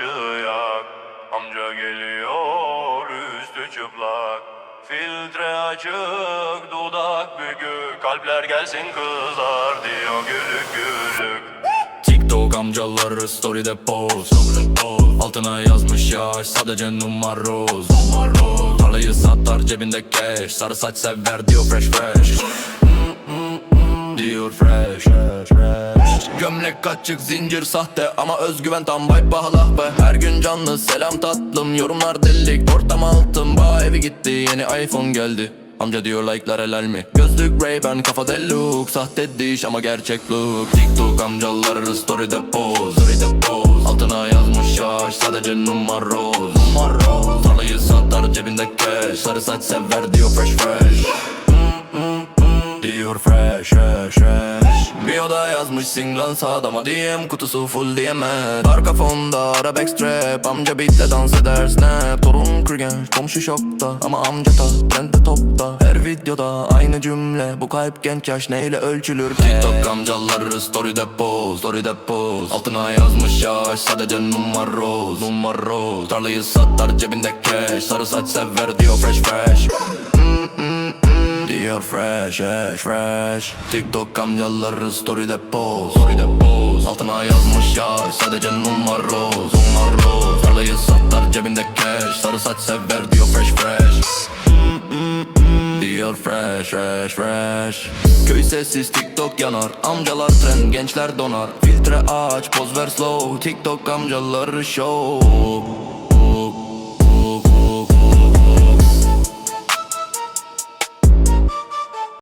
ışığı Amca geliyor üstü çıplak. Filtre açık dudak bükük. Kalpler gelsin kızar diyor gülük gülük. TikTok amcaları story'de post. Altına yazmış ya sadece numaroz Tarlayı satar cebinde cash. Sarı saç sever diyor fresh fresh Gömlek açık zincir sahte ama özgüven tam vibe pahalı be Her gün canlı. Selam tatlım yorumlar delik Ortam altın bağ evi gitti yeni iPhone geldi. Amca diyor like'lar helal mi? Gözlük Ray-Ban kafa deluk Sahte diş ama gerçek look. TikTok amcaları story'de poz Story'de poz Altına yazmış yaş sadece numaroz Numaroz Tarlayı satar cebinde cash. Sarı saç sever diyor fresh fresh. Diyor fresh fresh fresh Bio'da yazmış singlan sağdama DM kutusu full diyemez Arka fonda Arabex strap Amca beatle dans eder snap. Torun kırgen komşu şokta Ama amca ta trendde topta. Her videoda aynı cümle. Bu kalp genç yaş neyle ölçülür? TikTok amcaları story'de poz Story'de poz Altına yazmış yaş sadece numaroz Numaroz Tarlayı satar cebinde cash Sarı saç sever diyor fresh fresh Diyor fresh, fresh, fresh. TikTok amcaları story'de poz Story'de poz Altına yazmış ya sadece numaroz Numaroz Tarlayı satar cebinde cash. Sarı saç sever diyor fresh fresh. Diyor fresh, fresh, fresh. Köy sessiz TikTok yanar. Amcalar trend, gençler donar. Filtre aç, poz ver slow. TikTok amcaları show